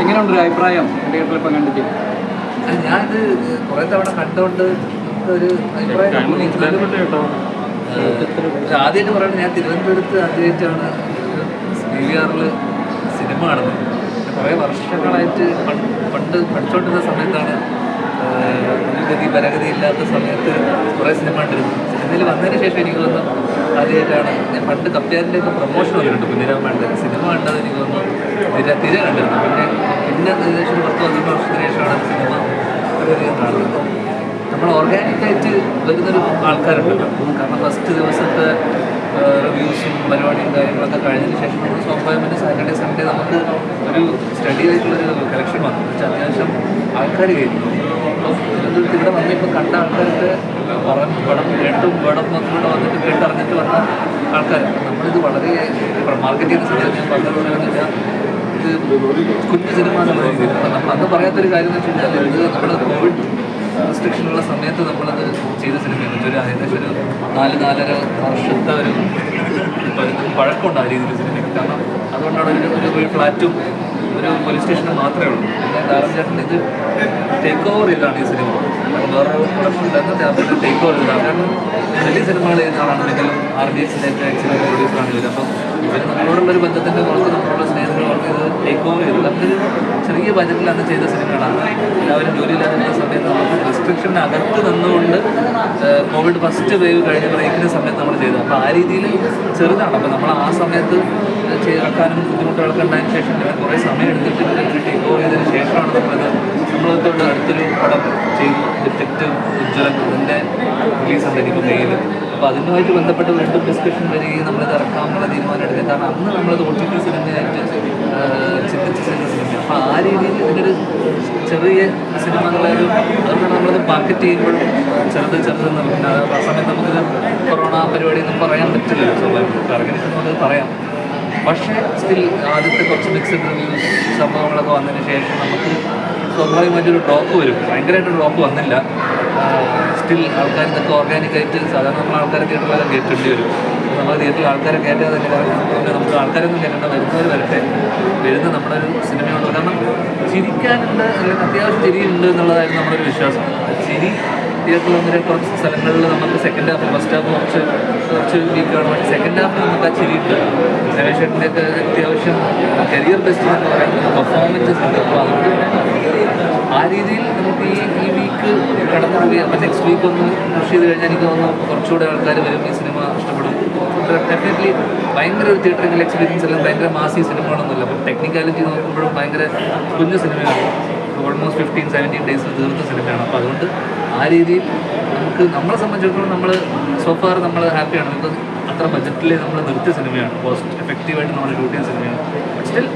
എങ്ങനെയുണ്ട് ഒരു അഭിപ്രായം? തിയേറ്ററിൽ ഇപ്പം കണ്ടിട്ട്. ഞാനിത് കുറേ തവണ കണ്ടുകൊണ്ട് ഒരു അഭിപ്രായം ആദ്യമായിട്ട് പറയുന്നത് ഞാൻ തിരുവനന്തപുരത്ത് ആദ്യമായിട്ടാണ് പി വി ആറിൽ സിനിമ കാണുന്നത്. കുറേ വർഷങ്ങളായിട്ട് പണ്ട് പഠിച്ചുകൊണ്ടിരുന്ന സമയത്താണ് ഗതി പരഗതി ഇല്ലാത്ത സമയത്ത് കുറേ സിനിമ കണ്ടിരുന്നു സിനിമയിൽ വന്നതിന് ശേഷം എനിക്ക് തോന്നുന്നു ആദ്യമായിട്ടാണ് ഞാൻ പണ്ട് കപ്പ്യാറിന്റെ ഒക്കെ പ്രൊമോഷൻ വന്നിട്ടുണ്ട് കുഞ്ഞിരാമന്റെ സിനിമ കണ്ടത് എനിക്ക് തോന്നുന്നു തിര തിര കണ്ടിരുന്നു പിന്നെ പിന്നെ ഏകദേശം പത്ത് പന്ത്രണ്ട് വർഷത്തിന് ശേഷമാണ് സിനിമ കാണുന്നത്. നമ്മൾ ഓർഗാനിക്കായിട്ട് വരുന്നൊരു ആൾക്കാരുണ്ടല്ലോ. കാരണം ഫസ്റ്റ് ദിവസത്തെ റിവ്യൂസും പരിപാടിയും കാര്യങ്ങളൊക്കെ കഴിഞ്ഞതിന് ശേഷം നമ്മൾ സ്വാഭാവികമായിട്ട് സാറ്റർഡേ സൺഡേ നമുക്ക് ഒരു സ്റ്റഡി ആയിട്ടുള്ളൊരു കളക്ഷൻ വന്നു. വെച്ചാൽ അത്യാവശ്യം ആൾക്കാർ കഴിഞ്ഞു അപ്പോൾ തിരുവനന്തപുരത്ത് ഇവിടെ വന്നിപ്പോൾ കണ്ട ആൾക്കാർക്ക് പറഞ്ഞു പടം കേട്ടും പടം ഇവിടെ വന്നിട്ട് കേട്ടറിഞ്ഞിട്ട് വന്ന ആൾക്കാർ നമ്മളിത് വളരെ മാർക്കറ്റ് ചെയ്യുന്ന സമയത്ത് ഞാൻ പറഞ്ഞതെന്ന് വെച്ചാൽ ഇത് കുഞ്ഞു സിനിമ എന്നുള്ള നമ്മൾ അന്ന് പറയാത്തൊരു കാര്യം എന്ന് വെച്ച് കഴിഞ്ഞാൽ ഇത് നമ്മൾ കോവിഡ് റെസ്ട്രിക്ഷനുള്ള സമയത്ത് നമ്മളത് ചെയ്ത സിനിമയാണ് ഒരു ഏകദേശം ഒരു നാല് നാലര വർഷത്തെ ഒരു പഴക്കമുണ്ടായിരുന്നു സിനിമയ്ക്ക് കാരണം അതുകൊണ്ടാണ് ഒരു ഫ്ലാറ്റും ഒരു പോലീസ് സ്റ്റേഷനിൽ മാത്രമേ ഉള്ളൂ. പിന്നെ ധാരാളം ഇത് ടേക്ക് ഓവർ ചെയ്താണ് ഈ സിനിമ വേറെ ഉണ്ടായിരുന്ന അദ്ദേഹം ടേക്ക് ഓവർ ചെയ്താണ് വലിയ സിനിമകൾ ചെയ്യുന്ന ആളാണെങ്കിലും ആർ ഡി എക്സിന്റെ ഒക്കെ ആക്ച്വലി പ്രൊഡ്യൂസറാണ് ഇവർ അപ്പം ഇവർ നമ്മളോടുള്ളൊരു ബന്ധത്തിന്റെ പുറത്ത് നമ്മളോടുള്ള ഇത് ടേക്ക് ഓവർ ചെയ്തു അതൊരു ചെറിയ ബജറ്റിൽ അന്ന് ചെയ്ത സിനിമകളാണ്. എല്ലാവരും ജോലിയില്ലാതിരുന്ന സമയത്ത് നമുക്ക് റെസ്ട്രിക്ഷന്റെ അകത്ത് നിന്നുകൊണ്ട് കോവിഡ് ഫസ്റ്റ് വേവ് കഴിഞ്ഞ ബ്രേക്കിന് സമയത്ത് നമ്മൾ ചെയ്തത്. അപ്പോൾ ആ രീതിയിൽ ചെറുതാണ്. അപ്പോൾ നമ്മൾ ആ സമയത്ത് ചെയ്തെടുക്കാനും ബുദ്ധിമുട്ടുകളൊക്കെ ഉണ്ടായതിനു ശേഷം പിന്നെ കുറേ സമയം എടുത്തിട്ട് ഇതിനെ ടേക്ക് ഓവർ ചെയ്തതിന് ശേഷമാണ് നമ്മളത് നമ്മളത്തോട് അടുത്തൊരു പടം ചെയ്തു. ഡിറ്റക്റ്റീവ് ഉജ്ജ്വലം അതിന്റെ റിലീസ് ഉണ്ട് എനിക്ക് മെയിൽ അപ്പോൾ അതിനുമായിട്ട് ബന്ധപ്പെട്ട് വീണ്ടും ഡിസ്കഷൻ വരികയും നമ്മളിത് ഇറക്കാമെന്നുള്ള തീരുമാനം എടുക്കുക കാരണം അന്ന് നമ്മളത് ഒ ടി ടി സിനിമയായിട്ട് ചിന്തിച്ച് ചെയ്ത സിനിമ അപ്പോൾ ആ രീതിയിൽ ഇതിനൊരു ചെറിയ സിനിമ എന്നുള്ള ഒരു അതുകൊണ്ടാണ് നമ്മളത് മാർക്കറ്റ് ചെയ്യുമ്പോഴും ചെറുത് ചെറുത് പിന്നെ ആ സമയത്ത് നമുക്കിത് കൊറോണ പരിപാടി ഒന്നും പറയാൻ പറ്റില്ലല്ലോ സ്വാഭാവികം. ഇറങ്ങിയിട്ട് നമുക്കത് പറയാം. പക്ഷേ സ്റ്റിൽ ആദ്യത്തെ കുറച്ച് മിക്സഡ് റിവ്യൂസ് സംഭവങ്ങളൊക്കെ വന്നതിന് ശേഷം നമുക്ക് സ്വാഭാവികമായിട്ടൊരു ഡ്രോപ്പ് വരും. ഭയങ്കരമായിട്ട് ഡ്രോപ്പ് വന്നില്ല. സ്റ്റിൽ ആൾക്കാർ ഇതൊക്കെ ഓർഗാനിക്കായിട്ട് സാധാരണ നമ്മൾ ആൾക്കാരെ തിയേറ്ററിലൊക്കെ കേട്ടിട്ട് വരും. നമ്മൾ തിയേറ്ററിൽ ആൾക്കാരെ കയറ്റാതെ പിന്നെ നമുക്ക് ആൾക്കാരൊന്നും കയറ്റേണ്ട വരുന്നവർ വരട്ടെ. വരുന്ന നമ്മുടെ ഒരു സിനിമയുണ്ട്. കാരണം ചിരിക്കാനുണ്ട് അല്ലെങ്കിൽ അത്യാവശ്യം ചിരിയുണ്ട് എന്നുള്ളതായിരുന്നു നമ്മുടെ ഒരു വിശ്വാസം. ചിരി തിയേറ്ററിൽ വന്നിട്ട് കുറച്ച് സ്ഥലങ്ങളിൽ നമുക്ക് സെക്കൻഡ് ഹാഫ് ഫസ്റ്റ് ഹാഫ് കുറച്ച് കുറച്ച് വീക്കാണ് പക്ഷേ സെക്കൻഡ് ഹാഫ് നമുക്ക് ആ ചിരിയുണ്ട് രമേശേട്ടന്റെ ഒക്കെ അത്യാവശ്യം കരിയർ ബെസ്റ്റ് എന്ന് പറയുന്നത് പെർഫോമൻസസ് ഉണ്ട്. അപ്പോൾ അതുകൊണ്ട് ആ രീതിയിൽ നമുക്ക് ഈ ഈ വീക്ക് കടന്നു പോയി അപ്പം നെക്സ്റ്റ് വീക്ക് ഒന്ന് പുഷ് ചെയ്ത് കഴിഞ്ഞാൽ എനിക്ക് തോന്നുന്നു കുറച്ചുകൂടെ ആൾക്കാർ വരും. ഈ സിനിമ ഇഷ്ടപ്പെടും. ഡെഫിനറ്റ്ലി ഭയങ്കര ഒരു തിയേറ്ററിംഗ് എക്സ്പീരിയൻസ് അല്ലെങ്കിൽ ഭയങ്കര മാസി സിനിമകളൊന്നുമില്ല അപ്പം ടെക്നിക്കാലിറ്റി നോക്കുമ്പോഴും ഭയങ്കര കുഞ്ഞു സിനിമയാണ് ഓൾമോസ്റ്റ് ഫിഫ്റ്റീൻ സെവന്റീൻ ഡേയ്സിൽ തീർത്ത സിനിമയാണ് അപ്പോൾ അതുകൊണ്ട് ആ രീതിയിൽ നമുക്ക് നമ്മളെ സംബന്ധിച്ചിടത്തോളം നമ്മൾ സോഫാർ നമ്മൾ ഹാപ്പിയാണ് നമുക്ക് അത്ര ബജറ്റിൽ നമ്മൾ നിർത്തിയ സിനിമയാണ് കോസ്റ്റ് എഫക്റ്റീവായിട്ട് നമ്മൾ ഷൂട്ട് ചെയ്യുന്ന സിനിമയാണ് സ്റ്റിൽ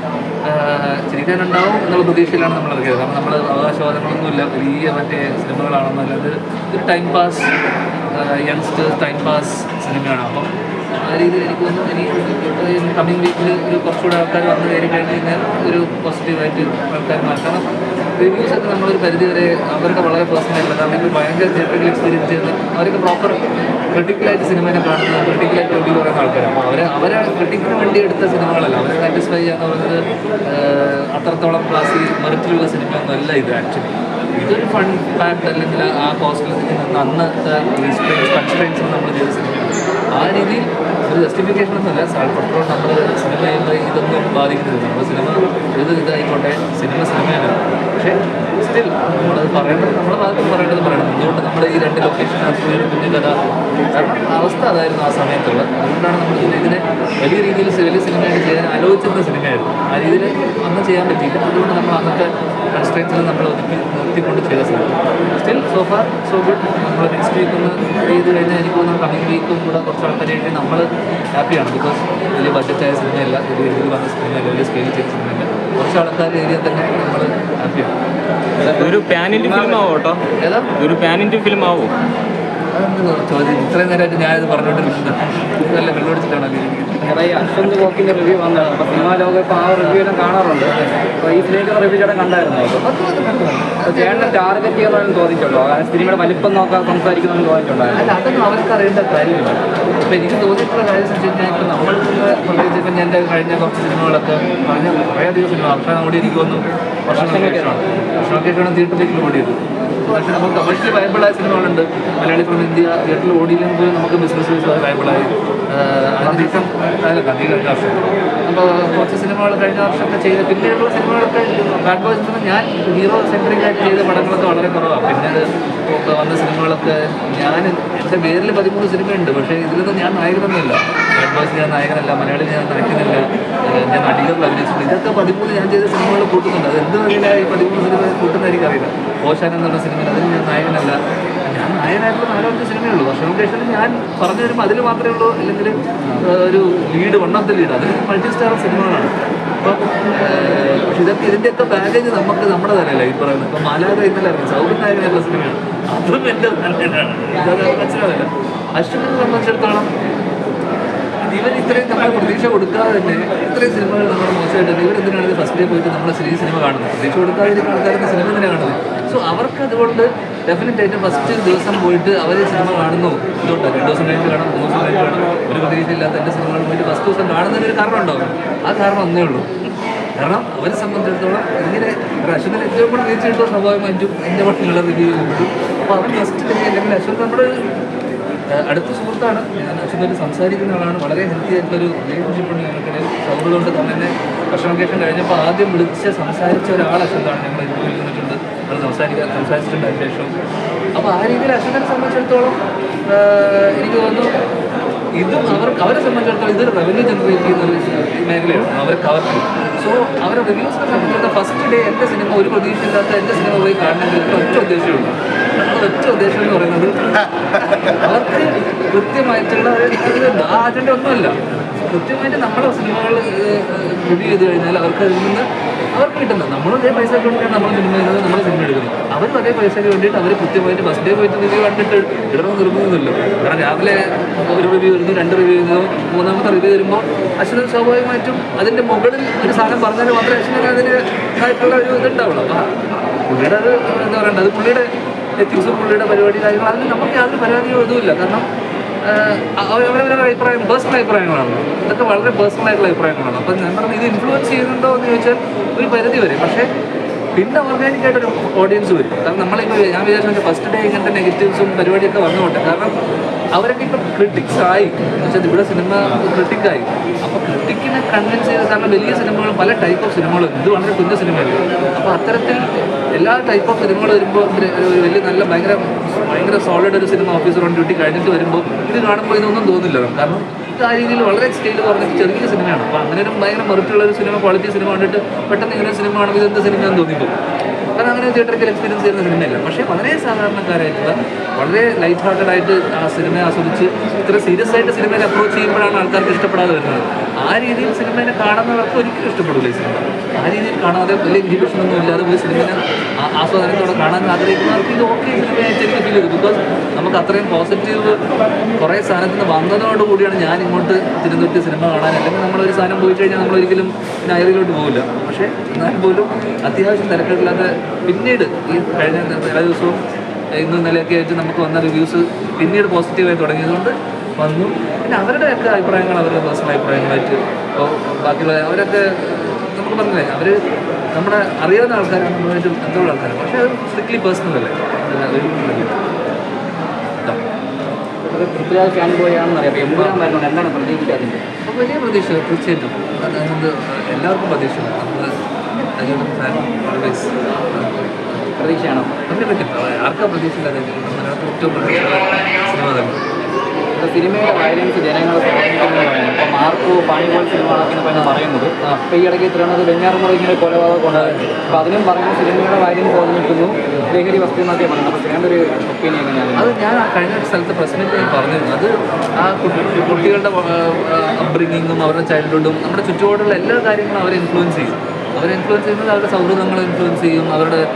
ചിരിക്കാനുണ്ടാവും എന്നുള്ള പ്രതീക്ഷയിലാണ് നമ്മൾ ഇറക്കിയത് കാരണം നമ്മൾ അവകാശവാദങ്ങളൊന്നുമില്ല. വലിയ മറ്റേ സിനിമകളാണെന്നല്ലാതെ ഒരു time pass youngsters time pass സിനിമയാണ് അപ്പം ആ രീതിയിൽ എനിക്ക് തോന്നുന്നു ഇനി കമ്മിങ് വീക്കിൽ ഒരു കുറച്ചുകൂടെ ആൾക്കാർ വന്നു കയറി കഴിഞ്ഞ് കഴിഞ്ഞാൽ ഒരു പോസിറ്റീവായിട്ട് ആൾക്കാർ മാറ്റണം റിവ്യൂസ് ഒക്കെ നമ്മളൊരു പരിധി വരെ അവരുടെ വളരെ പേഴ്സണൽ അല്ലെങ്കിൽ ഭയങ്കര തിയേറ്ററിൽ എക്സ്പീരിയൻസ് ചെയ്യുന്ന അവരൊക്കെ പ്രോപ്പർ ക്രിട്ടിക്കലായിട്ട് സിനിമയെ കാണുന്ന ക്രിട്ടിക്കലായിട്ട് റിവ്യൂ പറയുന്ന ആൾക്കാരാണ് അപ്പോൾ അവരെ ക്രിട്ടിക്കിന് വേണ്ടി എടുത്ത സിനിമകളല്ല അവരെ സാറ്റിസ്ഫൈ ചെയ്യാന്ന് പറയുന്നത് അത്രത്തോളം ക്ലാസ്സിൽ മെറിറ്റിലുള്ള സിനിമയൊന്നുമല്ല ഇത് ആക്ച്വലി ഇതൊരു ഫൺ ഫാക്ട് അല്ലെങ്കിൽ ആ ഹോസ്റ്റലിൽ നിന്ന് അന്നത്തെ കൺസ്ട്രെയിൻസ് നമ്മൾ ആ രീതിയിൽ ഒരു ജസ്റ്റിഫിക്കേഷൻ ഒന്നുമില്ല. സാൽപ്പട്ടോളം നമ്മൾ സിനിമ ചെയ്യുമ്പോൾ ഇതൊന്നും ബാധിക്കുന്നില്ല. നമ്മൾ സിനിമ ഏത് ഇതായിക്കോട്ടെ. സിനിമ സിനിമയാണ് പക്ഷേ സ്റ്റിൽ നമ്മളത് പറയേണ്ടത് നമ്മുടെ ഭാഗത്ത് പറയേണ്ടത്. പറയണം എന്തുകൊണ്ട് നമ്മൾ ഈ രണ്ട് ലൊക്കേഷൻ കാരണം അവസ്ഥ അതായിരുന്നു ആ സമയത്തുള്ള അതുകൊണ്ടാണ് നമ്മൾ ഇതിനെ ഇതിനെ വലിയ രീതിയിൽ വലിയ സിനിമയായിട്ട് ചെയ്യാൻ ആലോചിച്ചിരുന്ന സിനിമയായിരുന്നു. ആ രീതിയിൽ അന്ന് ചെയ്യാൻ പറ്റിയില്ല. അതുകൊണ്ട് നമ്മൾ അന്നത്തെ കൺസ്ട്രക്ചറിൽ നമ്മൾ ഒതുക്കി നിർത്തിക്കൊണ്ട് ചെയ്ത cinema. Still so far so good നമ്മൾ നെക്സ്റ്റ് വീക്ക് ഒന്ന് ചെയ്ത് കഴിഞ്ഞാൽ എനിക്ക് തോന്നുന്നു കമ്മിങ് വീക്കും കൂടെ കുറച്ച് ആൾക്കാർ കഴിഞ്ഞ് നമ്മൾ ഹാപ്പിയാണ് ബിക്കോസ് വലിയ ബഡ്ജറ്റായ സിനിമയല്ല വലിയ രീതിയിൽ വന്ന സിനിമയല്ല വലിയ സ്കെയിൽ ചെയ്ത സിനിമയല്ല. കുറച്ച് ആൾക്കാർ ഏരിയ തന്നെ നമ്മൾ ഹാപ്പിയാണ് ഒരു പാൻ ഇന്ത്യ ഫിലിം ആവും കേട്ടോ ഏതാ? ഒരു പാൻ ഇന്ത്യ ഫിലിം ആവും? ചോദ്യം ഇത്രയും നേരമായിട്ട് ഞാനത് പറഞ്ഞുകൊണ്ടിരിക്കുന്നത് നല്ല വെള്ളമടിച്ചിട്ടാണല്ലോ ഇരിക്കുന്നത് ചേട്ടാ അശ്വന്ത് റിവ്യൂ വന്നതാണ്. അപ്പോൾ സിനിമാ ലോകം ഇപ്പോൾ ആ റിവ്യൂ എല്ലാം കാണാറുണ്ട്. അപ്പോൾ ഈ റിവ്യൂ ചേട്ടൻ കണ്ടായിരുന്നു? അപ്പോൾ ചേട്ടൻ ടാർഗറ്റ് ചെയ്യുന്നതെന്ന് തോന്നിയിട്ടുണ്ടോ? കാരണം സിനിമയുടെ വലിപ്പം നോക്കാൻ സംസാരിക്കുന്നതെന്ന് തോന്നിയിട്ടുണ്ടായിരുന്നു. അല്ല അതൊന്നും അവർക്ക് അറിയേണ്ട കാര്യമില്ല. ഇപ്പം എനിക്ക് തോന്നിയിട്ടുള്ള കാര്യം എന്ന് വെച്ച് നമ്മൾ പ്രത്യേകിച്ച് ഇപ്പം എന്റെ കഴിഞ്ഞ കുറച്ച് സിനിമകളൊക്കെ പറഞ്ഞ കുറേ അധികം സിനിമ അത്ര കൂടി എനിക്ക് തോന്നുന്നു വർഷം തിയേറ്ററിലേക്ക് ഓടിയത്. പക്ഷേ നമുക്ക് കമേഴ്ഷ്യലി വയബിളായ സിനിമകളുണ്ട് മലയാളി ഫ്രം ഇന്ത്യ തിയേറ്ററിൽ ഓടിയില്ലെങ്കിൽ നമുക്ക് ബിസിനസ് വൈസ് വയബിളായി അല്ല കത്തി അപ്പോൾ കുറച്ച് സിനിമകൾ കഴിഞ്ഞ വർഷമൊക്കെ ചെയ്ത് പിന്നെയുള്ള സിനിമകളൊക്കെ ബാഡ് ബോയ്സ് ഞാൻ ഹീറോ സെൻട്രിക് ആയിട്ട് ചെയ്ത പടങ്ങളൊക്കെ വളരെ കുറവാണ് പിന്നെ വന്ന സിനിമകളൊക്കെ ഞാൻ എന്റെ പേരിൽ പതിമൂന്ന് സിനിമയുണ്ട് പക്ഷേ ഇതിലൊന്നും ഞാൻ നായകനൊന്നുമില്ല. ബാഡ് ബോയ്സ് ഞാൻ നായകനല്ല മലയാളി ഞാൻ നയിക്കുന്നില്ല. ഞാൻ നടികളിൽ അഭിനയിച്ചിട്ടുണ്ട് ഇതൊക്കെ പതിമൂന്ന് ഞാൻ ചെയ്ത സിനിമകൾ കൂട്ടുന്നുണ്ട്. അത് എന്ത് വഴിയിലാണ് ഈ പതിമൂന്ന് സിനിമ കൂട്ടുന്ന എനിക്കറിയില്ല. ഓശാൻ എന്നുള്ള സിനിമയിൽ അതിൽ ഞാൻ നായകനല്ല. ഞാൻ നായകനായിട്ടുള്ള നാലാമത്തെ സിനിമയുള്ളൂ ശേഷം ഞാൻ പറഞ്ഞു വരുമ്പോൾ അതിൽ മാത്രമേ ഉള്ളൂ. അല്ലെങ്കിൽ ഒരു lead one of the lead അതിൽ മൾട്ടി സ്റ്റാർ സിനിമകളാണ്. അപ്പം പക്ഷെ ഇതൊക്കെ ഇതിന്റെയൊക്കെ ബാഗേജ് നമുക്ക് നമ്മുടെ തന്നെയല്ല ഈ പറയുന്നത്. ഇപ്പം മാലാക ഇന്നലെ ഇറങ്ങി. സൗബിൻ നായകനുള്ള സിനിമയാണ്. അതും എന്റെ തന്നെയാണ് ഇതൊക്കെ മനസ്സിലാവില്ല അശ്വിനെ സംബന്ധിച്ചിടത്തോളം ഇവർ ഇത്രയും നമ്മൾ പ്രതീക്ഷ കൊടുക്കാതെ തന്നെ ഇത്രയും സിനിമകൾ നമ്മൾ മോശമായിട്ട് ഇവർ എന്തിനാണ് ഫസ്റ്റ് ഡേ പോയിട്ട് നമ്മൾ സിരീസ് സിനിമ കാണുന്നത്? പ്രതീക്ഷ കൊടുക്കാതെ ഇരിക്കുന്ന ആൾക്കാർക്ക് സിനിമ തന്നെ കാണുന്നത്. സോ അവർക്ക് അതുകൊണ്ട് ഡെഫിനറ്റ് ആയിട്ട് ഫസ്റ്റ് ദിവസം പോയിട്ട് അവർ സിനിമ കാണുന്നു. ഇതുകൊണ്ട് രണ്ട് ദിവസം കഴിഞ്ഞ് കാണാം മൂന്ന് ദിവസം കഴിഞ്ഞ് കാണാം. ഒരു പ്രതീക്ഷയില്ലാത്ത എന്റെ സിനിമകൾ പോയിട്ട് ഫസ്റ്റ് ദിവസം കാണുന്നതിന് ഒരു കാരണം ഉണ്ടാവും. ആ കാരണം ഒന്നേ ഉള്ളൂ. കാരണം അവരെ സംബന്ധിച്ചിടത്തോളം ഇങ്ങനെ അശ്വതൻ ഏറ്റവും കൂടെ വീഴ്ച കിട്ടും സ്വാഭാവികമായിട്ടും എന്റെ പട്ടികളെ റിവ്യൂ ചെയ്യുമ്പോഴും അപ്പോൾ അവൻ ഫസ്റ്റ് അല്ലെങ്കിൽ അശ്വതൻ നമ്മുടെ അടുത്ത സുഹൃത്താണ്. ഞാൻ അച്ഛനോട് സംസാരിക്കുന്ന ആളാണ്. വളരെ ഹെൽത്തി ആയിട്ടുള്ളൊരു റിലേഷൻഷിപ്പ് ഉണ്ട് ഞങ്ങൾക്കിടയിൽ സൗഹൃദം കൊണ്ട് തന്നെ ഭക്ഷണം കേഷൻ കഴിഞ്ഞപ്പോൾ ആദ്യം വിളിച്ച് സംസാരിച്ച ഒരാൾ അച്ഛനാണ് ഞങ്ങൾ ഇന്റർവ്യൂ വിളിക്കുന്നിട്ടുണ്ട് അത് സംസാരിക്കാൻ സംസാരിച്ചിട്ടുണ്ട് അതിന് ശേഷം അപ്പോൾ ആ രീതിയിൽ അച്ഛനെ സംബന്ധിച്ചിടത്തോളം എനിക്ക് തോന്നുന്നു ഇതും അവർക്ക് അവരെ സംബന്ധിച്ചിടത്തോളം ഇതൊരു റവന്യൂ ജനറേറ്റ് ചെയ്യുന്ന ഒരു മേഖലയാണ്. അവർക്ക് അവർക്ക്. സോ അവരെ റിവ്യൂസിനെ സംബന്ധിച്ചിടത്തോളം ഫസ്റ്റ് ഡേ എന്റെ സിനിമ ഒരു പ്രതീക്ഷയില്ലാത്ത എന്റെ സിനിമ പോയി കാണണമെങ്കിൽ ഒറ്റ ഉദ്ദേശമേ ഉള്ളൂ. ആ ഒറ്റ ഉദ്ദേശം എന്ന് പറയുന്നത് അവർക്ക് കൃത്യമായിട്ടുള്ള. ആ അജണ്ട ഒന്നുമല്ല. കൃത്യമായിട്ട് നമ്മുടെ സിനിമകൾ റിവ്യൂ ചെയ്ത് കഴിഞ്ഞാൽ അവർക്ക് അതിൽ നിന്ന് അവർക്ക് കിട്ടുന്നത്. നമ്മളും അതേ പൈസക്ക് വേണ്ടിയിട്ടാണ് നമ്മൾ സിനിമ ചെയ്യുന്നത് നമ്മൾ സിനിമ എടുക്കുന്നത്. അവരും അതേ പൈസയ്ക്ക് വേണ്ടിയിട്ട് അവർ കൃത്യമായിട്ട് ഫസ്റ്റ് ഡേ പോയിട്ട് റിവ്യൂ കണ്ടിട്ട് ഇടണം നിർബന്ധമില്ല കാരണം രാവിലെ ഒരു റിവ്യൂ വരുന്നു രണ്ട് റിവ്യൂ വരുന്നു മൂന്നാമത്തെ റിവ്യൂ വരുമ്പോൾ അശ്വതൻ സ്വാഭാവികമായിട്ടും അതിന്റെ മുകളിൽ ഒരു സാധനം പറഞ്ഞാൽ മാത്രമേ അശ്വതൻ അതിന് ആയിട്ടുള്ള ഒരു ഇതുണ്ടാവുള്ളൂ. അപ്പം പുള്ളിയുടെ അത് എന്താ പറയണ്ടത് പുള്ളിയുടെ എത്തിക്സും പുള്ളിയുടെ പരിപാടി കാര്യങ്ങൾ അതിന് നമുക്ക് യാതൊരു പരാതിയോ ഇതുമില്ല കാരണം അവരവരുടെ അഭിപ്രായം പേഴ്സണൽ അഭിപ്രായങ്ങളാണ്. ഇതൊക്കെ വളരെ പേഴ്സണൽ ആയിട്ടുള്ള അഭിപ്രായങ്ങളാണ്. അപ്പം ഞാൻ പറഞ്ഞത് ഇത് ഇൻഫ്ലുവൻസ് ചെയ്യുന്നുണ്ടോ എന്ന് ചോദിച്ചാൽ ഒരു പരിധി വരെ. പക്ഷേ പിന്നെ ഓർഗാനിക്കായിട്ടൊരു ഓഡിയൻസ് വരും. കാരണം നമ്മളിപ്പോൾ ഞാൻ വിചാരിച്ചു ഫസ്റ്റ് ഡേ ഇങ്ങനത്തെ നെഗറ്റീവ്സും പരിപാടിയൊക്കെ വന്നുകൊണ്ട് കാരണം അവരൊക്കെ ഇപ്പം ക്രിട്ടിക്സ് ആയി. എന്നുവെച്ചാൽ ഇവിടെ സിനിമ ക്രിട്ടിക്കായി അപ്പോൾ ക്രിട്ടിക്കിനെ കൺവിൻസ് ചെയ്ത് കാരണം വലിയ സിനിമകൾ പല ടൈപ്പ് ഓഫ് സിനിമകളും ഇത് വളരെ കുഞ്ഞു സിനിമയല്ലേ അപ്പോൾ അത്തരത്തിൽ എല്ലാ ടൈപ്പ് ഓഫ് സിനിമകൾ വരുമ്പോൾ ഒരു വലിയ നല്ല ഭയങ്കര ഭയങ്കര സോളിഡ് ഒരു സിനിമ ഓഫീസർ ഓൺ ഡ്യൂട്ടി കഴിഞ്ഞിട്ട് വരുമ്പോൾ ഇത് കാണുമ്പോൾ ഇതൊന്നും തോന്നില്ല. കാരണം ആ രീതിയിൽ വളരെ സ്കെയിൽ കുറഞ്ഞ ചെറിയ സിനിമയാണ് അപ്പോൾ അങ്ങനെ ഒരു ഭയങ്കര മെറിറ്റുള്ള ഒരു സിനിമ ക്വാളിറ്റി സിനിമ കണ്ടിട്ട് പെട്ടെന്ന് ഇങ്ങനെ സിനിമ കാണുമ്പോൾ ഇതെന്ത് സിനിമയാണെന്ന് തോന്നിപ്പോൾ കാരണം അങ്ങനെ തിയേറ്ററിൽ എക്സ്പീരിയൻസ് ചെയ്യുന്ന സിനിമയല്ല. പക്ഷേ വളരെ സാധാരണക്കാരായിട്ടുള്ള വളരെ ലൈറ്റ് ഹാർട്ടഡ് ആയിട്ട് ആ സിനിമയെ ആസ്വദിച്ച് ഇത്ര സീരിയസ് ആയിട്ട് സിനിമയെ അപ്രോച്ച് ചെയ്യുമ്പോഴാണ് ആൾക്കാർക്ക് ഇഷ്ടപ്പെടാതെ വരുന്നത്. ആ രീതിയിൽ സിനിമയെ കാണുന്നവർക്ക് ഒരിക്കലും ഇഷ്ടപ്പെടില്ല ഈ സിനിമ. ആ രീതിയിൽ കാണാതെ വലിയ ഇൻഹിബിഷനൊന്നും ഇല്ലാതെ പോയി സിനിമയെ ആസ്വാദനത്തോടെ കാണാൻ ആഗ്രഹിക്കുന്നവർക്ക് ഇത് ഓക്കെ സിനിമയായിട്ട് എനിക്ക് ഫീൽ ചെയ്തു. ബിക്കോസ് നമുക്ക് അത്രയും പോസിറ്റീവ് കുറേ സാധനത്തിൽ നിന്ന് വന്നതോട് കൂടിയാണ് ഞാൻ ഇങ്ങോട്ട് തിരുവനന്തപുരത്ത് സിനിമ കാണാൻ അല്ലെങ്കിൽ നമ്മളൊരു സാധനം പോയി കഴിഞ്ഞാൽ നമ്മളൊരിക്കലും നയറിലോട്ട് പോകില്ല പക്ഷേ എന്നാൽ പോലും അത്യാവശ്യം തിരക്കേടില്ലാതെ പിന്നീട് ഈ കഴിഞ്ഞ എല്ലാ ദിവസവും ഇന്നും ഇന്നലെയൊക്കെ ആയിട്ട് നമുക്ക് വന്ന റിവ്യൂസ് പിന്നീട് പോസിറ്റീവായി തുടങ്ങിയതുകൊണ്ട് വന്നു. പിന്നെ അവരുടെയൊക്കെ അഭിപ്രായങ്ങൾ അവരുടെ പേഴ്സണൽ അഭിപ്രായങ്ങളായിട്ട് ഇപ്പോൾ ബാക്കിയുള്ള അവരൊക്കെ നമുക്ക് പറഞ്ഞില്ലേ അവർ നമ്മുടെ അറിയാവുന്ന ആൾക്കാരാണ് നമ്മളായിട്ട് ബന്ധമുള്ള ആൾക്കാരാണ്. പക്ഷേ അത് സ്ട്രിക്ട്ലി പേഴ്സണൽ അല്ലേ? പൃഥ്വിരാജ് ഫാൻ ബോയ് ആണെന്ന് അറിയാം. എമ്പുരാൻ വരുന്നുണ്ട് എന്താണ് പ്രതീക്ഷിക്കാതിന്റെ അപ്പോൾ വലിയ പ്രതീക്ഷ തീർച്ചയായിട്ടും. അതുകൊണ്ട് എല്ലാവർക്കും പ്രതീക്ഷയുണ്ട്. നമ്മൾ ഫാൻ ഓൾവേസ് പ്രതീക്ഷയാണോ. അതിനെ പറ്റും ആർക്കാ പ്രതീക്ഷ ഇല്ലാതെ മലയാളത്തിൽ ഏറ്റവും പ്രതീക്ഷയുള്ള സിനിമ തന്നെ? സിനിമയുടെ വയലൻസ് ജനങ്ങളെ സ്വാധീനിക്കുന്നു പറയുന്നത് മാർക്കോ പണി പോലെ സിനിമകളൊക്കെ പറയുന്നത്. അപ്പോൾ ഈ ഇടയ്ക്ക് തിരുവനന്തപുരത്ത് വെഞ്ഞാറുമുറ ഇങ്ങനെ കൊലപാതകം ഉണ്ടായിരുന്നു അപ്പോൾ അതിനും പറയുന്നത് സിനിമയുടെ വയലൻസ് സ്വാധീനിക്കുന്നു. ലഹരി വസ്തു ചേട്ടന്റെ ഒരു ഒപ്പീനിയൻ അത് ഞാൻ കഴിഞ്ഞ സ്ഥലത്ത് പ്രസിഡന്റ് ഞാൻ പറഞ്ഞിരുന്നു. അത് ആ കുട്ടി- കുട്ടികളുടെ അപ്ബ്രിങ്ങിങ്ങും അവരുടെ ചൈൽഡ്ഹുഡും നമ്മുടെ ചുറ്റുപാടുള്ള എല്ലാ കാര്യങ്ങളും അവരെ ഇൻഫ്ലുവൻസ് ചെയ്യും. അവരെ ഇൻഫ്ലുവൻസ് ചെയ്യുന്നത് അവരുടെ സൗഹൃദങ്ങളെ ഇൻഫ്ലുവൻസ് ചെയ്യും. അവരുടെ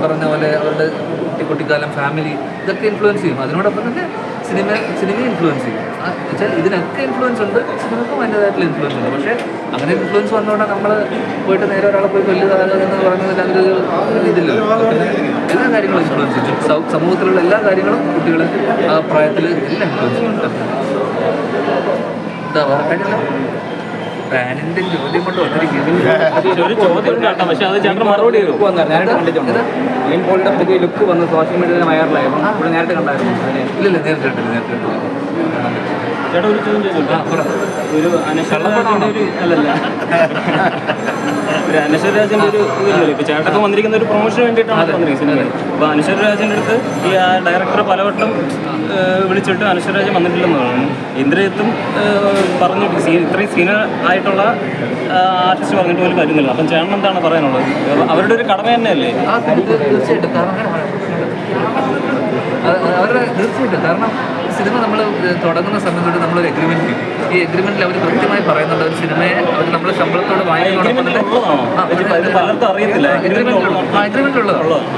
പറഞ്ഞ പോലെ അവരുടെ കുട്ടി- കുട്ടിക്കാലം ഫാമിലി ഇതൊക്കെ ഇൻഫ്ലുവൻസ് ചെയ്യും. അതിനോടൊപ്പം തന്നെ സിനിമ സിനിമയെ ഇൻഫ്ലുവൻസ് ചെയ്യും. വെച്ചാൽ ഇതിനൊക്കെ ഇൻഫ്ലുവൻസ് ഉണ്ട് സിനിമക്കും അതിന്റെതായിട്ടുള്ള ഇൻഫ്ലുവൻസ് ഉണ്ട്. പക്ഷേ അങ്ങനെ ഇൻഫ്ലുവൻസ് വന്നുകൊണ്ടാണ് നമ്മൾ പോയിട്ട് നേരെ ഒരാളെ പോയി കൊല്ലുക എന്ന് പറയുന്നത് അതൊരു ഇതില്ല. എല്ലാ കാര്യങ്ങളും ഇൻഫ്ലുവൻസ് ചെയ്യും. സമൂഹത്തിലുള്ള എല്ലാ കാര്യങ്ങളും കുട്ടികളെ ആ പ്രായത്തിൽ എല്ലാം ഇൻഫ്ലുവൻസ് ചെയ്യും. എന്താ പറയുക പാനിന്റെ ചോദ്യം കൊണ്ട് വന്നിരിക്കുന്നത് ഒരു ചോദ്യം കേട്ടോ പക്ഷെ അത് ചേട്ടൻ മറുപടി നേരിട്ട് കണ്ടിട്ടുണ്ട്. ഗ്രീൻ പോളിന്റെ പുതിയ ലുക്ക് വന്ന് സോഷ്യൽ മീഡിയയിൽ വൈറലായിരുന്നു ഇവിടെ നേരിട്ട് കണ്ടായിരുന്നു. ഇല്ല നേരിട്ട് കണ്ടില്ല നേരിട്ട് കണ്ടില്ല ചേട്ടാ ഒരു ചോദ്യം പറ. ഒരു അനശ്വരരാജന്റെ ഒരു അല്ലല്ല. ഒരു അനശ്വരരാജന്റെ ഒരു ഇതില്ലല്ലോ ഇപ്പൊ ചേട്ടൊക്കെ വന്നിരിക്കുന്ന ഒരു പ്രൊമോഷന് വേണ്ടിയിട്ടാണ് വന്നിരിക്കുന്നത് സിനിമ. അപ്പൊ അനശ്വരരാജന്റെ അടുത്ത് ഈ ആ ഡയറക്ടറെ പലവട്ടം വിളിച്ചിട്ട് അനശ്വരരാജൻ വന്നിട്ടില്ലെന്ന് പറഞ്ഞു. ഇന്ദ്രയത്തും പറഞ്ഞു. പറഞ്ഞിട്ട് സീ ഇത്രയും സീനിയർ ആയിട്ടുള്ള ആർട്ടിസ്റ്റ് പറഞ്ഞിട്ട് പോലും വരുന്നില്ല. അപ്പം ചേട്ടൻ എന്താണ് പറയാനുള്ളത്? അവരുടെ ഒരു കടമ തന്നെയല്ലേ? തീർച്ചയായിട്ടും. കാരണം അത് അവരുടെ തീർച്ചയായിട്ടും. കാരണം സിനിമ നമ്മൾ തുടങ്ങുന്ന സമയത്തോട് നമ്മളൊരു എഗ്രിമെന്റ് ഈ എഗ്രിമെന്റിൽ അവർ കൃത്യമായി പറയുന്നുണ്ട് ഒരു സിനിമയെ അവർ നമ്മൾ ശമ്പളത്തോട് വാങ്ങിക്കുന്നതോടൊപ്പം അറിയത്തില്ല. അഗ്രിമെന്റ്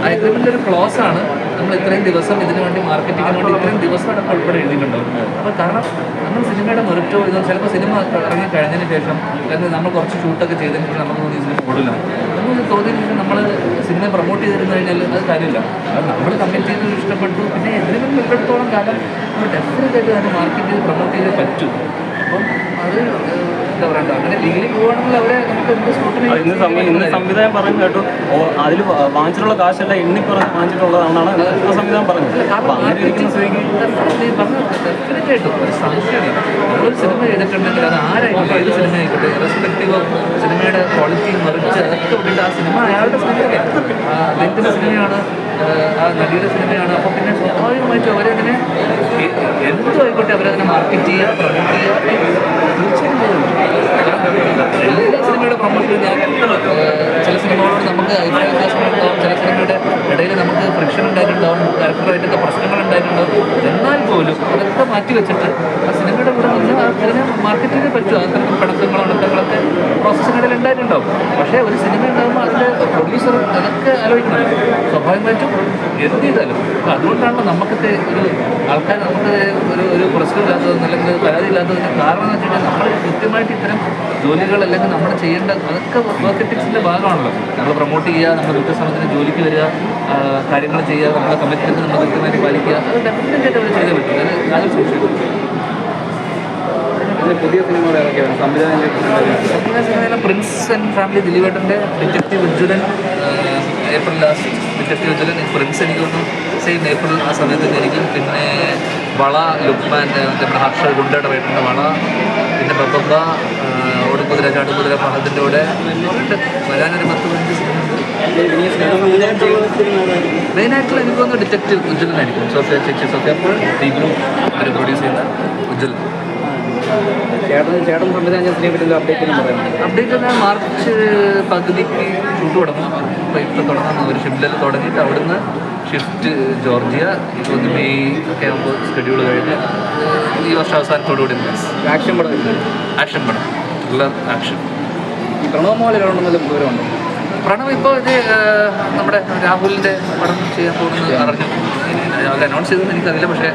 ആ ഒരു ക്ലോസ് ആണ്. നമ്മൾ ഇത്രയും ദിവസം ഇതിനു വേണ്ടി മാർക്കറ്റിങ്ങിന് വേണ്ടി ഇത്രയും ദിവസം അടക്കം ഉൾപ്പെടെ എഴുതിയിട്ടുണ്ടാവും. അപ്പോൾ കാരണം നമ്മൾ സിനിമയുടെ മെറിറ്റോ ഇത് ചിലപ്പോൾ സിനിമ ഇറങ്ങി കഴിഞ്ഞതിന് ശേഷം അല്ലെങ്കിൽ നമ്മൾ കുറച്ച് ഷൂട്ടൊക്കെ ചെയ്തതിന് ശേഷം നമുക്ക് തോന്നി സിനിമ ഓടില്ല നമുക്ക് തോന്നിയതിന് ശേഷം നമ്മൾ സിനിമ പ്രൊമോട്ട് ചെയ്തിരുന്നു കഴിഞ്ഞാൽ അത് കാര്യമില്ല. നമ്മൾ കമ്മിറ്റ് ചെയ്ത് ഇഷ്ടപ്പെട്ടു. പിന്നെ എഗ്രിമെന്റ് ഇപ്പോഴത്തോളം കാലം നമ്മൾ ഡെഫിനറ്റായിട്ട് അതിന്റെ മാർക്കറ്റിൽ പ്രൊമോട്ട് ചെയ്തേ പറ്റൂ. അപ്പം അത് എന്താ പറയണ്ട അങ്ങനെ അവരെ നമുക്ക് എന്ത് സ്കൂട്ടിന് ആ, ഇന്ന് സംവിധാനം പറഞ്ഞു കേട്ടു അതിൽ വാങ്ങിച്ചിട്ടുള്ള കാശല്ല എണ്ണി പറഞ്ഞ് വാങ്ങിച്ചിട്ടുള്ളതാണെന്നാണ് ഇന്ന് സംവിധാനം പറഞ്ഞത്. ഡെഫിനറ്റായിട്ടും ഒരു സംശയമില്ല. നമ്മളൊരു സിനിമ ചെയ്തിട്ടുണ്ടെങ്കിൽ അത് ആരായിക്കോട്ടെ ഏത് സിനിമ ആയിക്കോട്ടെ റെസ്പെക്റ്റീവ് ഓഫ് സിനിമയുടെ ക്വാളിറ്റി മറിച്ച് അതൊക്കെ വിട്ടിട്ട് ആ സിനിമ അയാളുടെ സിനിമ അദ്ദേഹത്തിന്റെ സിനിമയാണ് ആ, നടിയുടെ സിനിമയാണ്. അപ്പോൾ പിന്നെ സ്വാഭാവികമായിട്ടും അവരതിനെ എന്തുമായിക്കോട്ടെ അവരതിനെ മാർക്കറ്റ് ചെയ്യുക പ്രൊമോട്ട് ചെയ്യുക തീർച്ചയായും ചില സിനിമകളോട് നമുക്ക് അഭിപ്രായ വ്യത്യാസങ്ങളുണ്ടാവും ചില സിനിമയുടെ ഇടയിൽ നമുക്ക് ഫ്രിക്ഷൻ ഉണ്ടായിട്ടുണ്ടാവും ക്യാരക്ടറായിട്ടൊക്കെ പ്രശ്നങ്ങൾ ഉണ്ടായിട്ടുണ്ടാവും. എന്നാൽ പോലും അതൊക്കെ മാറ്റി വെച്ചിട്ട് ആ സിനിമയുടെ കൂടെ നിന്ന് ആ അതിനെ മാർക്കറ്റ് ചെയ്തേ പറ്റും അത്തരം പിണക്കങ്ങളോ ഇണക്കങ്ങളൊക്കെ പ്രോസസ്സിനിടയിൽ ഉണ്ടായിട്ടുണ്ടാവും. പക്ഷേ ഒരു സിനിമ ഉണ്ടാകുമ്പോൾ അതിന്റെ പ്രൊഡ്യൂസർ അതൊക്കെ ആലോചിക്കണം. സ്വാഭാവികമായിട്ടും എന്ത് ചെയ്താലും അതുകൊണ്ടാണല്ലോ നമുക്കത്തെ ഒരു ആൾക്കാർ നമുക്ക് ഒരു ഒരു പ്രശ്നമില്ലാത്തതെന്ന് അല്ലെങ്കിൽ പരാതി ഇല്ലാത്തതിന്റെ കാരണം എന്ന് വെച്ചിട്ടുണ്ടെങ്കിൽ നമ്മൾ കൃത്യമായിട്ട് ഇത്തരം ജോലികൾ അല്ലെങ്കിൽ നമ്മൾ ചെയ്യേണ്ട അതൊക്കെ വർക്ക് എത്തിക്സിന്റെ ഭാഗമാണല്ലോ. നമ്മൾ പ്രൊമോട്ട് ചെയ്യുക നമ്മൾ കൃത്യസമയത്തിന് ജോലിക്ക് വരിക കാര്യങ്ങൾ ചെയ്യുക നമ്മളെ കമ്മിറ്റ്മെന്റ് നമ്മൾ കൃത്യമായിട്ട് പാലിക്കുക അത് ഡെഫിനറ്റ് ആയിട്ട് അവർ ചെയ്തേ പറ്റും. അത് യാതൊരു സംശയവും ഇതിന് പുതിയ സംവിധാനം Prince and Family ദിലീപേട്ടന്റെ detective Ujjwalan April last detective Ujjwalan Prince എനിക്ക് തോന്നുന്നു സെയിം ഏപ്രിൽ ആ സമയത്ത് ആയിരിക്കും. പിന്നെ വള ലുക്മാന്റെ നമ്മുടെ ഹർഷ ഗുണ്ടയുടെ റേറ്റിന്റെ വള പിന്നെ ബബ്ബ ഓടുകുതിര ചാടുകുതിര പണത്തിന്റെ കൂടെ ഉണ്ട്. വരാനൊരു പത്ത് പതിനഞ്ച്? മെയിനായിട്ടുള്ള എനിക്ക് തോന്നുന്നു ഡിറ്റക്റ്റീവ് ഉജ്ജ്വലനായിരിക്കും സോഫിയ ചേച്ചി സോഫിയ അപ്പോൾ ഡി ഗ്രൂപ്പ് അവർ പ്രൊഡ്യൂസ് ചെയ്യുന്ന ഉജ്ജൽ ചേട്ടൻ ചേട്ടൻ സംവിധാനം ചെയ്ത പറ്റി അപ്ഡേറ്റ് അപ്ഡേറ്റ് എന്നാൽ മാർച്ച് പകുതിക്ക് ഷൂട്ട് തുടങ്ങും ഇപ്പോൾ ഇപ്പം തുടങ്ങാം. ഒരു ഷിഫ്റ്റിൽ തുടങ്ങിയിട്ട് അവിടുന്ന് ഷിഫ്റ്റ് ജോർജിയ ഇരുപത് മെയ് ഒക്കെ ആകുമ്പോൾ ഷെഡ്യൂൾ കഴിഞ്ഞ് ഈ വർഷം അവസാനത്തോടുകൂടി ആക്ഷൻ പടം. ആക്ഷൻ പടം. ത്രില്ലർ ആക്ഷൻ ഈ പ്രണവ് മോഹൻലാലുണ്ടെന്നല്ല വിവരമുണ്ട്? പ്രണവ് ഇപ്പോൾ ഇത് നമ്മുടെ രാഹുലിന്റെ പടം ചെയ്യാൻ പോകുന്നത് അറിഞ്ഞു. അത് അനൗൺസ് ചെയ്തെന്ന് എനിക്കറിയില്ല പക്ഷേ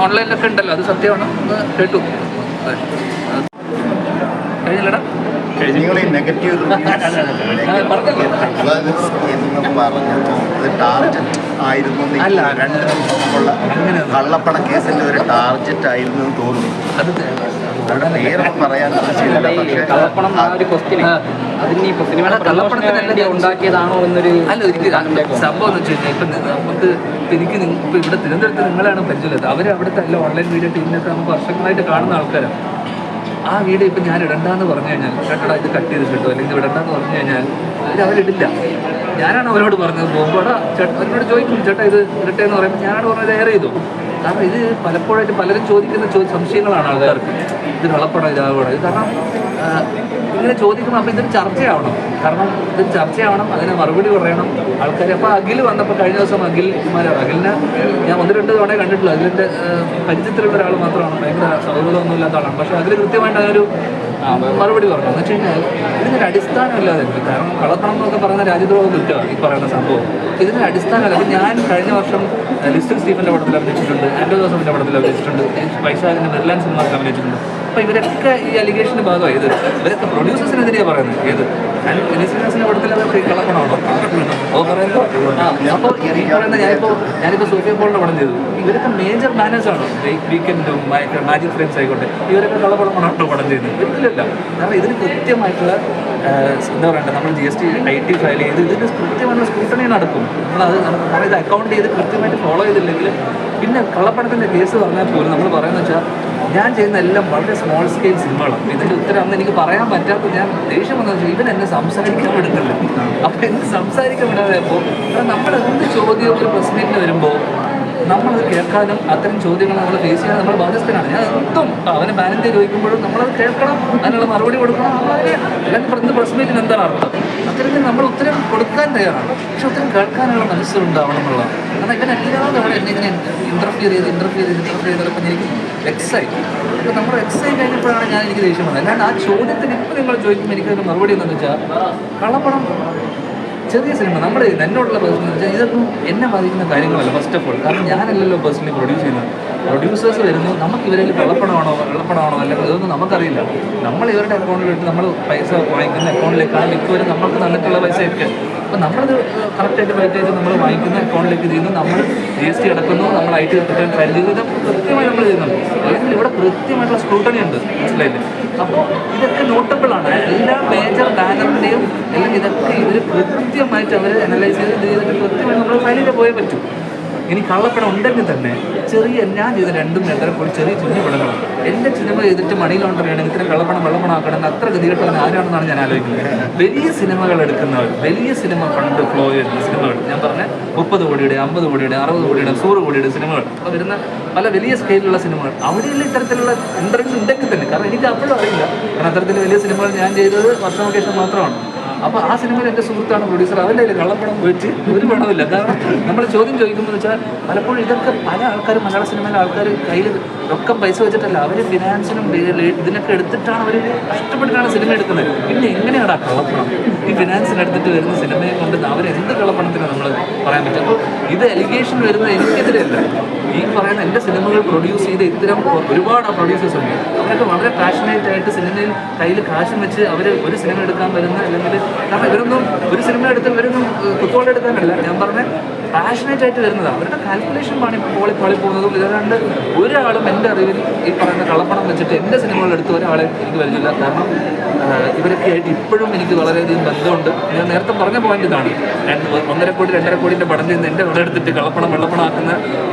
ഓൺലൈനിലൊക്കെ ഉണ്ടല്ലോ അത് സത്യമാണ്. ഒന്ന് കേട്ടു. കഴിഞ്ഞില്ലടാ? നിങ്ങൾ നെഗറ്റീവ് ആയിരുന്നു അല്ല. രണ്ട് ദിവസം മുമ്പുള്ള അങ്ങനെയൊന്നും. കള്ളപ്പണ കേസിന്റെ ഒരു ടാർജറ്റ് ആയിരുന്നു തോന്നുന്നു. അത് അവരുടെ പേരൊന്നും പറയാൻ ഉദ്ദേശിച്ചില്ല ഈ പക്ഷേ കള്ളപ്പണം ആ ഒരു ക്വസ്റ്റ്യൻ. അതിന് ഈ ഉണ്ടാക്കിയതാണോ എന്നൊരു അല്ല ഒരിക്കലും സംഭവം എന്ന് ഇപ്പം നമുക്ക് എനിക്ക് ഇപ്പം ഇവിടെ തിരുവനന്തപുരത്ത് നിങ്ങളാണ് പരിചയമുള്ളത്. അവർ അവിടുത്തെ അല്ല ഓൺലൈൻ വീഡിയോ ടീമിനൊക്കെ നമുക്ക് വർഷങ്ങളായിട്ട് കാണുന്ന ആൾക്കാരാണ് ആ വീഡിയോ ഇപ്പം ഞാൻ ഇടണ്ടെന്ന് പറഞ്ഞു കഴിഞ്ഞാൽ ചേട്ടാ ഇത് കട്ട് ചെയ്ത് കിട്ടും അല്ലെങ്കിൽ ഇടണ്ടെന്ന് പറഞ്ഞു കഴിഞ്ഞാൽ ഇത് അവരിടില്ല. ഞാനാണ് അവരോട് പറഞ്ഞത് പോകുമ്പോടാ ചേട്ടാ അവരോട് ചോദിക്കും ചേട്ടാ ഇത് ഇരട്ടെ എന്ന് പറയുമ്പോൾ ഞാനാണ് പറഞ്ഞത് എയർ ചെയ്തു? കാരണം ഇത് പലപ്പോഴായിട്ട് പലരും ചോദിക്കുന്ന ചോ സംശയങ്ങളാണ് ആൾക്കാർക്ക്. ഇത് കള്ളപ്പടം ഇതാകണം ഇത് കാരണം ഇങ്ങനെ ചോദിക്കുമ്പോൾ അപ്പോൾ ഇതൊരു ചർച്ചയാവണം. കാരണം ഇതൊരു ചർച്ചയാവണം അതിന് മറുപടി പറയണം ആൾക്കാർ അപ്പോൾ അഖിൽ വന്നപ്പോൾ കഴിഞ്ഞ ദിവസം അഖിൽ കുമാരാണ് അഖിലിനെ ഞാൻ ഒന്ന് രണ്ട് തവണ കണ്ടിട്ടുള്ളൂ അഖിലിന്റെ പരിചയത്തിലുള്ള ഒരാൾ മാത്രമാണ്. ഭയങ്കര സൗഹൃദമൊന്നും ഇല്ലാത്ത ആളാണ്. പക്ഷേ അതിൽ കൃത്യമായിട്ട് അതിനൊരു മറുപടി പറഞ്ഞു എന്ന് വെച്ച് കഴിഞ്ഞാൽ ഇതിനൊരു അടിസ്ഥാനമില്ലാതെ കാരണം കള്ളപ്പണം എന്നൊക്കെ പറയുന്ന രാജ്യദ്രോഹ കുറ്റമാണ് ഈ പറയുന്ന സംഭവം. ഇതിനൊരു അടിസ്ഥാനമല്ല ഞാൻ കഴിഞ്ഞ വർഷം ലിസ്റ്റർ സ്റ്റീഫന്റെ പടത്തിൽ അഭിനയിച്ചിട്ടുണ്ട് ആൻഡോ ജോസഫിന്റെ പടത്തിൽ അഭിനയിച്ചിട്ടുണ്ട് വൈശാഖിന്റെ നെർലാൻഡ് സിനിമാർക്ക് അഭിനയിച്ചിട്ടുണ്ട്. അപ്പോൾ ഇവരൊക്കെ ഈ അലിഗേഷന്റെ ഭാഗമായി. ഇത് ഇവരൊക്കെ പ്രൊഡ്യൂസേഴ്സിനെതിരെയാ പറയുന്നത്. ഏത്? ലിസ്റ്റേഴ്സിന്റെ പടത്തിൽ അതൊക്കെ കള്ളപ്പണമാണോ? അപ്പോൾ പറയുമ്പോൾ ആ അപ്പോൾ ഈ പറയുന്ന ഞാനിപ്പോൾ ഞാനിപ്പോൾ സോഫിയ പോളിന്റെ പടം ചെയ്തു. ഇവരൊക്കെ മേജർ മാനേഴ്സാണ് വീക്കെൻഡും മാജിക് ഫ്രെയിംസ് ആയിക്കോട്ടെ ഇവരൊക്കെ കള്ളപ്പണമാണോ പടം ചെയ്യുന്നത്? ഒരിക്കലല്ല കാരണം ഇതിന് കൃത്യമായിട്ടുള്ള എന്താ പറയണ്ടത് നമ്മൾ G S T I T file ചെയ്ത് ഇതിന് കൃത്യമായിട്ടുള്ള സ്ക്രൂട്ടണി നടക്കും. നമ്മളത് കാരണം അക്കൗണ്ട് ചെയ്ത് കൃത്യമായിട്ട് ഫോളോ ചെയ്തില്ലെങ്കിൽ പിന്നെ കള്ളപ്പണത്തിന്റെ കേസ് പറഞ്ഞാൽ പോലും നമ്മൾ പറയുന്നത് വെച്ചാൽ ഞാൻ ചെയ്യുന്ന എല്ലാം വളരെ സ്മോൾ സ്കെയിൽ സിനിമകളാണ് ഇതിന്റെ ഉത്തരം അന്ന് എനിക്ക് പറയാൻ പറ്റാത്ത ഞാൻ ദേഷ്യം വന്നത് ഇവൻ എന്നെ സംസാരിക്കാൻ വിടുന്നില്ല. അപ്പം എന്ത് സംസാരിക്കാൻ വിടാതെ അപ്പോൾ കാരണം നമ്മൾ എന്ത് ചോദ്യം ഒരു പ്രസ് വരുമ്പോൾ നമ്മളത് കേൾക്കാനും അത്തരം ചോദ്യങ്ങൾ നമ്മൾ ഫേസ് ചെയ്യാൻ നമ്മൾ ബാധ്യസ്ഥനാണ്. ഞാൻ എന്തും അവനെ ബാലൻസ് ചോദിക്കുമ്പോഴും നമ്മളത് കേൾക്കണം അതിനുള്ള മറുപടി കൊടുക്കണം നമ്മളതിന് അല്ലെങ്കിൽ പ്രശ്നത്തിന് എന്താണ് അർത്ഥം അത്തരത്തിൽ നമ്മൾ ഉത്തരം കൊടുക്കാൻ തയ്യാറാണ്. പക്ഷെ ഉത്തരം കേൾക്കാനുള്ള മനസ്സിലുണ്ടാവണം എന്നുള്ള കാരണം ഇവൻ എല്ലാ തവണ എന്നെ ഇങ്ങനെ ഇന്റർഫിയർ ചെയ്ത് ഇന്റർഫിയർ ചെയ്ത് ഇന്റർഫിയർ ചെയ്തപ്പോൾ എനിക്ക് എക്സൈറ്റ് അപ്പോൾ നമ്മൾ എക്സൈറ്റ് കഴിഞ്ഞപ്പോഴാണ് ഞാൻ എനിക്ക് ദേഷ്യം വന്നത്. അല്ലാണ്ട് ആ ചോദ്യത്തിന് ഇപ്പോൾ നിങ്ങൾ ചോദിക്കുമ്പോൾ എനിക്കതിന് മറുപടി എന്താണെന്ന് വെച്ചാൽ കള്ളപ്പണം. ചെറിയ സിനിമ നമ്മുടെ എന്നോടുള്ള പേഴ്സണൽ വെച്ചാൽ ഇതൊന്നും എന്നെ ബാധിക്കുന്ന കാര്യങ്ങളല്ല ഫസ്റ്റ് ഓഫ് ഓൾ കാരണം ഞാനല്ലല്ലോ പേഴ്സണലി പ്രൊഡ്യൂസ് ചെയ്യുന്നത്. പ്രൊഡ്യൂസേഴ്സ് വരുന്നു നമുക്ക് ഇവരിൽ വെള്ളപ്പണമാണോ വെള്ളപ്പണമാണോ അല്ലെങ്കിൽ ഇതൊന്നും നമുക്കറിയില്ല. നമ്മൾ ഇവരുടെ അക്കൗണ്ടിലിട്ട് നമ്മൾ പൈസ വാങ്ങിക്കുന്ന അക്കൗണ്ടിലേക്കാണ് മിക്കവരും നമ്മൾക്ക് തന്നിട്ടുള്ള പൈസ ഒക്കെ അപ്പം നമ്മളത് കറക്റ്റായിട്ട് ചെയ്ത് നമ്മൾ വാങ്ങിക്കുന്ന അക്കൗണ്ടിലേക്ക് ചെയ്യുന്നു നമ്മൾ ജി എസ് ടി അടക്കുന്നു നമ്മൾ ഐ ടി റിട്ടേൺ ഫയൽ ചെയ്യുന്നത് കൃത്യമായി നമ്മൾ ചെയ്യുന്നുണ്ട്. അല്ലെങ്കിൽ ഇവിടെ കൃത്യമായിട്ടുള്ള സ്ക്രൂട്ടണി ഉണ്ട്. മനസ്സിലായില്ലേ? അപ്പോൾ ഇതൊക്കെ നോട്ടബിൾ ആണ്. എല്ലാ മേജർ ബാനറിന്റെയും അല്ലെങ്കിൽ ഇതൊക്കെ ഇവർ കൃത്യമായിട്ട് അവർ അനലൈസ് ചെയ്ത് ഇത് ചെയ്തിട്ട് കൃത്യമായി നമ്മൾ ഫയലിൽ പോയേ പറ്റൂ. ഇനി കള്ളപ്പണം ഉണ്ടെങ്കിൽ തന്നെ ചെറിയ ഞാൻ ചെയ്ത രണ്ടും രണ്ടര കോടി ചെറിയ കുഞ്ഞു പടങ്ങളാണ് എന്റെ സിനിമ ചെയ്തിട്ട് മണി ലോണ്ടറിയാണ് ഇത്ര കള്ളപ്പണം വെള്ളപ്പണം ആക്കണം അത്ര ഗതികെട്ടവൻ ആരാണെന്നാണ് ഞാൻ ആലോചിക്കുന്നത്. വലിയ സിനിമകൾ എടുക്കുന്നവർ വലിയ സിനിമ ഫണ്ട് ഫ്ലോ ചെയ്യുന്ന സിനിമകൾ. ഞാൻ പറഞ്ഞ മുപ്പത് കോടിയുടെ അമ്പത് കോടിയുടെ അറുപത് കോടിയുടെ നൂറ് കോടിയുടെ സിനിമകൾ. അപ്പോൾ വരുന്ന പല വലിയ സ്കെയിലുള്ള സിനിമകൾ. അവിടെയുള്ള ഇത്തരത്തിലുള്ള ഇൻട്രസ്റ്റ് ഉണ്ടെങ്കിൽ തന്നെ. കാരണം എനിക്ക് അപ്പോഴും അറിയില്ല. കാരണം അത്തരത്തിൽ വലിയ സിനിമകൾ ഞാൻ ചെയ്തത് വർഷം ശേഷം മാത്രമാണ്. അപ്പോൾ ആ സിനിമയിൽ എന്റെ സുഹൃത്താണ് പ്രൊഡ്യൂസർ അവന്റെ കയ്യിൽ കള്ളപ്പണം വെച്ച് ഒരു പണമില്ല കാരണം നമ്മൾ ചോദ്യം ചോദിക്കുമ്പോൾ വെച്ചാൽ പലപ്പോഴും ഇതൊക്കെ പല ആൾക്കാരും മലയാള സിനിമയിലെ ആൾക്കാർ കയ്യിൽ റൊക്കം പൈസ വെച്ചിട്ടല്ല. അവർ ഫിനാൻസിനും ഇതിനൊക്കെ എടുത്തിട്ടാണ് അവർ കഷ്ടപ്പെട്ടിട്ടാണ് സിനിമ എടുക്കുന്നത്. പിന്നെ എങ്ങനെയാണ് ആ കള്ളപ്പണം ഈ ഫിനാൻസിന് എടുത്തിട്ട് വരുന്ന സിനിമയെ കൊണ്ട് അവർ എന്ത് കള്ളപ്പണത്തിനാണ് നമ്മൾ പറയാൻ പറ്റും ഇത് എലിഗേഷൻ വരുന്നത് എനിക്കെതിരെയല്ല ഈ പറയുന്ന എന്റെ സിനിമകൾ പ്രൊഡ്യൂസ് ചെയ്ത ഇത്തരം ഒരുപാട് പ്രൊഡ്യൂസേഴ്സ് ഉണ്ട്. അവരൊക്കെ വളരെ പാഷനേറ്റ് ആയിട്ട് സിനിമയിൽ കയ്യിൽ കാശും വെച്ച് അവർ ഒരു സിനിമ എടുക്കാൻ വരുന്ന അല്ലെങ്കിൽ കാരണം ഇവരൊന്നും ഒരു സിനിമ എടുത്ത് ഇവരൊന്നും കുത്തോളം എടുക്കാനല്ല. ഞാൻ പറഞ്ഞ പാഷനേറ്റ് ആയിട്ട് വരുന്നത്. അവരുടെ കാൽക്കുലേഷൻ പാണി പോളി പോളി പോകുന്നതും ഇതല്ലാണ്ട് ഒരാളും എന്റെ അറിവിൽ ഈ പറയുന്ന കള്ളപ്പണം വെച്ചിട്ട് എന്റെ സിനിമകൾ എടുത്ത് ഒരാളെ എനിക്ക് വരുന്നില്ല കാരണം ഇവരൊക്കെ ആയിട്ട് ഇപ്പോഴും എനിക്ക് വളരെയധികം ബന്ധമുണ്ട്. ഞാൻ നേരത്തെ പറഞ്ഞ പോയിന്റ് ഇതാണ്. ഒന്നര കോടി രണ്ടര കോടിന്റെ പടം ചെയ്യുന്ന എന്റെ ഇവിടെ എടുത്തിട്ട് കള്ളപ്പണം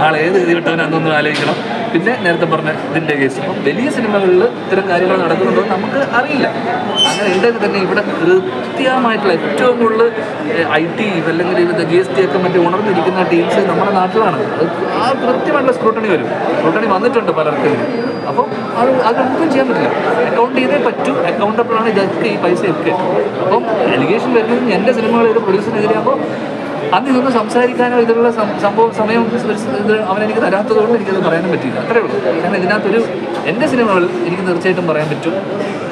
ആൾ ഏത് ഗതി കിട്ടവനാണെന്നൊന്ന് ആലോചിക്കണം. പിന്നെ നേരത്തെ പറഞ്ഞ ഇതിന്റെ കേസ് അപ്പം വലിയ സിനിമകളിൽ ഇത്തരം കാര്യങ്ങൾ നടക്കുന്നുണ്ടോ നമുക്ക് അറിയില്ല. അങ്ങനെ ഉണ്ടെങ്കിൽ തന്നെ ഇവിടെ കൃത്യമായിട്ടുള്ള ഏറ്റവും കൂടുതൽ ഐ ടി അല്ലെങ്കിൽ ഇവിടുത്തെ ജി എസ് ടി ഒക്കെ മറ്റേ ഉണർന്നിരിക്കുന്ന ടീംസ് നമ്മുടെ നാട്ടിലാണ്. ആ കൃത്യമായിട്ടുള്ള സ്ക്രൂട്ടണി വരും. സ്ക്രൂട്ടണി വന്നിട്ടുണ്ട് പലർക്കും. അപ്പോൾ അത് അതൊന്നും ചെയ്യാൻ പറ്റില്ല. അക്കൗണ്ട് ചെയ്തേ പറ്റൂ. അക്കൗണ്ടബിളാണ് ഇതൊക്കെ ഈ പൈസയൊക്കെ. അപ്പം അലിഗേഷൻ വരുന്നത് എന്റെ സിനിമകൾ ഒരു പ്രൊഡ്യൂസറിനെതിരെയാകുമ്പോൾ അന്ന് ഇതൊന്നും സംസാരിക്കാനോ ഇതിലുള്ള സംഭവം സമയം ഇത് അവനെനിക്ക് തരാത്തതുകൊണ്ട് എനിക്കത് പറയാനും പറ്റിയില്ല. അത്രേ ഉള്ളൂ. കാരണം ഇതിനകത്തൊരു എന്റെ സിനിമകൾ എനിക്ക് തീർച്ചയായിട്ടും പറയാൻ പറ്റും.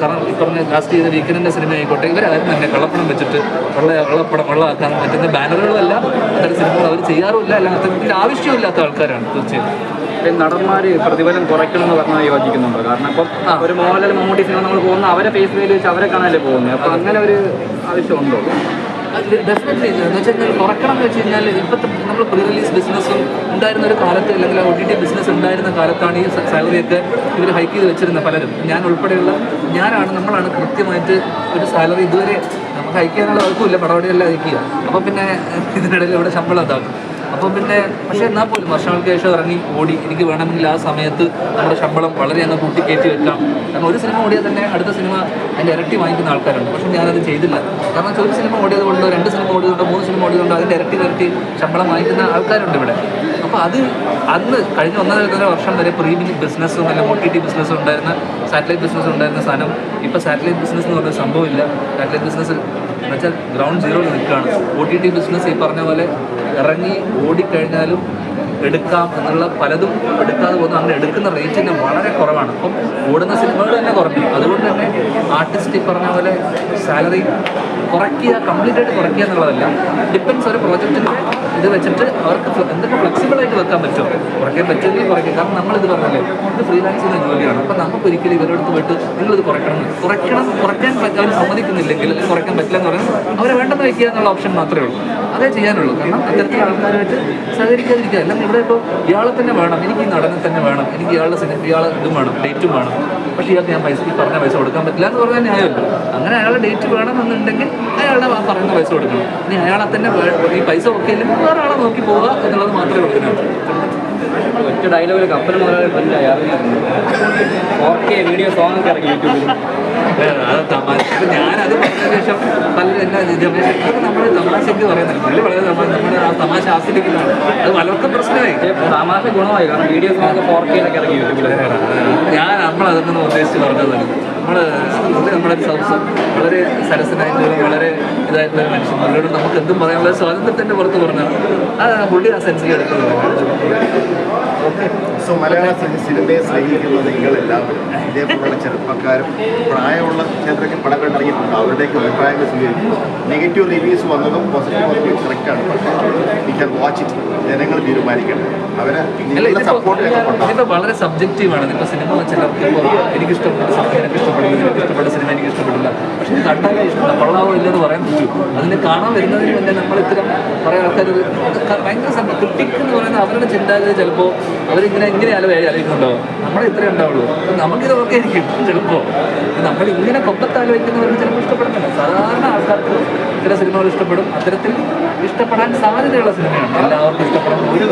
കാരണം ഈ പറഞ്ഞ ലാസ്റ്റ് ചെയ്ത വീക്കെൻഡിന്റെ സിനിമ ആയിക്കോട്ടെ ഇവരാരും തന്നെ കള്ളപ്പണം വെച്ചിട്ട് വെള്ള വെള്ളപ്പണം വെള്ളമാക്കാൻ പറ്റുന്ന ബാനറുകളല്ല അത്തരം സിനിമകൾ അവർ ചെയ്യാറുമില്ല. അല്ല അത്തരത്തിൽ ആവശ്യമില്ലാത്ത ആൾക്കാരാണ് തീർച്ചയായിട്ടും നടന്മാർ പ്രതിഫലം കുറയ്ക്കണം എന്ന് പറഞ്ഞാൽ യോജിക്കുന്നുണ്ടോ? കാരണം ഇപ്പം ഒരു മോഹൻലാൽ മമ്മൂട്ടി സിനിമ നമ്മൾ പോകുന്ന അവരെ ഫേസ് വാല്യൂ വെച്ച് അവരെ കാണാനല്ലേ പോകുന്നത്? അപ്പം അങ്ങനെ ഒരു ആവശ്യമുണ്ടോ ഡെഫിനറ്റ്ലി എന്ന് വെച്ചാൽ കുറക്കണം എന്ന് വെച്ച് കഴിഞ്ഞാൽ ഇപ്പോഴത്തെ നമ്മൾ പ്രീ റിലീസ് ബിസിനസ്സും ഉണ്ടായിരുന്ന ഒരു കാലത്ത് അല്ലെങ്കിൽ ഒ ടി ടി ബിസിനസ് ഉണ്ടായിരുന്ന കാലത്താണ് ഈ സാലറിയൊക്കെ ഇവർ ഹൈക്ക് ചെയ്ത് വെച്ചിരുന്നത് പലരും. ഞാൻ ഉൾപ്പെടെയുള്ള ഞാനാണ് നമ്മളാണ് കൃത്യമായിട്ട് ഒരു സാലറി ഇതുവരെ നമുക്ക് ഹൈക്ക് ചെയ്യാനുള്ള കുഴപ്പമില്ല പടവടിയെല്ലാം ഹൈക്ക് ചെയ്യുക അപ്പോൾ പിന്നെ ഇതിനിടയിൽ ഇവിടെ ശമ്പളം ഇതാക്കും. അപ്പോൾ പിന്നെ പക്ഷേ എന്നാൽ പോലും വർഷങ്ങൾക്ക് ശേഷം ഇറങ്ങി ഓടി എനിക്ക് വേണമെങ്കിൽ ആ സമയത്ത് നമ്മുടെ ശമ്പളം വളരെ അങ്ങ് കൂട്ടി കയറ്റി വെക്കാം. കാരണം ഒരു സിനിമ ഓടിയാൽ തന്നെ അടുത്ത സിനിമ അതിന്റെ ഇരട്ടി വാങ്ങിക്കുന്ന ആൾക്കാരുണ്ട്. പക്ഷേ ഞാനത് ചെയ്തില്ല. കാരണം ഒരു സിനിമ ഓടിയത് കൊണ്ട് രണ്ട് സിനിമ ഓടിയതുകൊണ്ട് മൂന്ന് സിനിമ ഓടിയതുകൊണ്ട് അതിന്റെ ഇരട്ടി ഇരട്ടി ശമ്പളം വാങ്ങിക്കുന്ന ആൾക്കാരുണ്ട് ഇവിടെ. അപ്പോൾ അത് അന്ന് കഴിഞ്ഞ ഒന്നര വർഷം വരെ പ്രീമിയം ബിസിനസ്സും അല്ലെങ്കിൽ ഒ ടി ടി ബിസിനസ്സും ഉണ്ടായിരുന്ന സാറ്റലൈറ്റ് ബിസിനസ് ഉണ്ടായിരുന്ന സാധനം. ഇപ്പോൾ സാറ്റലൈറ്റ് ബിസിനസ് എന്ന് പറഞ്ഞ സംഭവമില്ല സാറ്റലൈറ്റ് ബിസിനസ് എന്ന് വെച്ചാൽ ഗ്രൗണ്ട് സീറോയിൽ നിൽക്കുകയാണ്. ഒ ടി ടി ബിസിനസ് ഈ പറഞ്ഞ പോലെ ഇറങ്ങി ഓടിക്കഴിഞ്ഞാലും എടുക്കാം എന്നുള്ള പലതും എടുക്കാതെ പോകുന്നു. അങ്ങനെ എടുക്കുന്ന റേറ്റ് തന്നെ വളരെ കുറവാണ്. അപ്പം ഓടുന്ന സിനിമകൾ തന്നെ കുറഞ്ഞു. അതുകൊണ്ട് തന്നെ ആർട്ടിസ്റ്റ് പറഞ്ഞ പോലെ സാലറി കുറയ്ക്കുക കംപ്ലീറ്റ് ആയിട്ട് കുറയ്ക്കുക എന്നുള്ളതല്ല. ഡിപ്പെൻസ് ഒരു പ്രോജക്റ്റിന്റെ ഇത് വെച്ചിട്ട് അവർക്ക് എന്തൊക്കെ ഫ്ലെക്സിബിൾ ആയിട്ട് വെക്കാൻ പറ്റും. കുറയ്ക്കാൻ പറ്റുമെങ്കിൽ കുറയ്ക്കും. കാരണം നമ്മളിത് പറഞ്ഞല്ലേ ഇത് ഫ്രീലാൻസ് ചെയ്യുന്ന ജോലിയാണ്. അപ്പം നമുക്ക് ഒരിക്കലും ഇവരെടുത്ത് പോയിട്ട് നിങ്ങളിത് കുറയ്ക്കണം. കുറയ്ക്കണം കുറയ്ക്കാൻ പറ്റാൻ സമ്മതിക്കുന്നില്ലെങ്കിൽ കുറയ്ക്കാൻ പറ്റില്ല എന്ന് പറയുന്നത് അവരെ വേണ്ടെന്ന് വയ്ക്കുക എന്നുള്ള ഓപ്ഷൻ മാത്രമേ ഉള്ളൂ. അതേ ചെയ്യാനുള്ളൂ. കാരണം അത്തരത്തിലുള്ള ആൾക്കാരുമായിട്ട് സഹകരിക്കാതിരിക്കുക. അല്ലെങ്കിൽ ഇവിടെ ഇപ്പോൾ ഇയാളെ തന്നെ വേണം എനിക്ക് ഈ നടനെ തന്നെ വേണം എനിക്ക് ഇയാളുടെ സിനിമ ഇയാളെ ഇതും വേണം ഡേറ്റും വേണം. പക്ഷേ ഇയാൾക്ക് ഞാൻ പൈസ ഈ പറഞ്ഞ പൈസ കൊടുക്കാൻ പറ്റില്ല എന്ന് പറഞ്ഞാൽ ന്യായമല്ല. അങ്ങനെ അയാളുടെ ഡേറ്റ് വേണമെന്നുണ്ടെങ്കിൽ അയാളുടെ പറയുന്ന പൈസ കൊടുക്കണം. ഇനി അയാളെ തന്നെ ഈ പൈസ ഒക്കെ ഇല്ലെങ്കിൽ വേറെ ആളെ നോക്കി പോവുക എന്നുള്ളത് മാത്രമേ ഇതിനകത്ത്. ഒറ്റ ഡയലോഗിൽ കപ്പൽ മുതലാളി ട്രെൻഡായി ഫോർ കെ വീഡിയോ സോങ് ഒക്കെ ഇറങ്ങി യൂട്യൂബിൽ തമാശ ഞാനത് പറഞ്ഞ ശേഷം പല എല്ലാ അതൊക്കെ നമ്മൾ തമാശയ്ക്ക് പറയുന്നത്. പുള്ളി വളരെ തമാശ നമ്മൾ ആ തമാശ ആസ്വദിക്കുന്നതാണ്. അത് പലർക്കും പ്രശ്നമായി. തമാശ ഗുണമായി. കാരണം വീഡിയോ സോങ് ഫോർ കെയിലൊക്കെ ഇറങ്ങി യൂട്യൂബിൽ ഞാൻ നമ്മൾ അതൊക്കെ ഉദ്ദേശിച്ച് പറഞ്ഞതല്ല നമ്മൾ നമ്മുടെ സൗസം വളരെ സരസനായിട്ടുള്ള വളരെ ഇതായിട്ടുള്ള ഒരു മനുഷ്യൻ. അവരോട് നമുക്ക് എന്തും പറയാനുള്ള സ്വാതന്ത്ര്യത്തിന്റെ പുറത്ത് പറഞ്ഞാൽ ആ പുള്ളി ആ സെൻസിൽ എടുക്കുന്നത്. സോ മലയാള സിനി- സിനിമയെ സ്നേഹിക്കുന്ന നിങ്ങളെല്ലാവരും ഇതേപോലുള്ള ചെറുപ്പക്കാരും പ്രായമുള്ള ചിലരൊക്കെ പടം കണ്ടിറങ്ങിയിട്ടുണ്ട്. അവരുടെയൊക്കെ അഭിപ്രായങ്ങൾ സ്വീകരിക്കുന്നു. നെഗറ്റീവ് റിവ്യൂസ് വന്നതും പോസിറ്റീവ് വന്നതും കറക്റ്റാണ് പക്ഷേ വി ക്യാൻ വാച്ച് ഇറ്റ് ജനങ്ങൾ തീരുമാനിക്കണം അവരെ വളരെ സബ്ജക്റ്റീവാണ് ഇപ്പൊ സിനിമ ചിലർക്ക് ഇപ്പോൾ എനിക്ക് ഇഷ്ടപ്പെട്ട സിനിമ എനിക്ക് ഇഷ്ടപ്പെടില്ല എനിക്ക് ഇഷ്ടപ്പെട്ട സിനിമ എനിക്ക് ഇഷ്ടപ്പെടില്ല പക്ഷെ കണ്ടാൽ ഇഷ്ടം കൊള്ളാവോ ഇല്ലെന്ന് പറയാൻ പറ്റൂ. അതിനെ കാണാൻ വരുന്നതിന് മുന്നേ നമ്മൾ ഇത്തരം കുറേ ആൾക്കാർ ഭയങ്കര സംഭവം ക്രിട്ടിക് എന്ന് പറയുന്നത് അവരുടെ ചിന്താഗതി ചിലപ്പോൾ അവരിങ്ങനെ ഇങ്ങനെ ആലോചി ആലോചിക്കുന്നുണ്ടോ? നമ്മളെ ഇത്രേ ഉണ്ടാവുള്ളൂ. അപ്പം നമുക്കിത് ഓക്കെ ആയിരിക്കും ചിലപ്പോൾ നമ്മൾ ഇങ്ങനെ കൊമ്പത്ത് ആലോചിക്കുന്നവർക്ക് ചിലപ്പോൾ ഇഷ്ടപ്പെടുന്നില്ല സാധാരണ ആൾക്കാർക്ക് ഇത്തരം സിനിമകൾ ഇഷ്ടപ്പെടും. അത്തരത്തിൽ ഇഷ്ടപ്പെടാൻ സാധ്യതയുള്ള സിനിമയാണ് എല്ലാവർക്കും ഇഷ്ടപ്പെടുന്ന ഒരു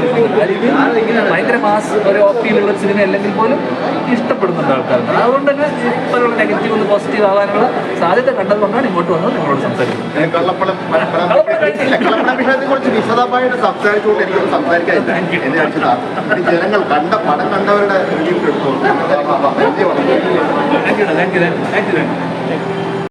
ഭയങ്കര മാസ് ഒരു ഓപ്പിയിലുള്ള സിനിമ അല്ലെങ്കിൽ പോലും ഇഷ്ടപ്പെടുന്നുണ്ട് ആൾക്കാർക്ക്. അതുകൊണ്ട് തന്നെ നെഗറ്റീവ് ഒന്ന് പോസിറ്റീവ് ആവാനുള്ള സാധ്യത കണ്ടതുകൊണ്ടാണ് ഇങ്ങോട്ട് വന്നത് നിങ്ങളോട് സംസാരിക്കുന്നത്. ഞാൻ കള്ളപ്പണം ഇല്ല, കള്ളപ്പണം വിഷയത്തെ കുറിച്ച് വിശദമായിട്ട് സംസാരിച്ചുകൊണ്ട് എനിക്കൊന്ന് സംസാരിക്കാൻ എന്ന് വെച്ചാൽ ജനങ്ങൾ കണ്ട പടം കണ്ടവരുടെ എടുത്തു പരിചയമാണ് thank you thank you thank you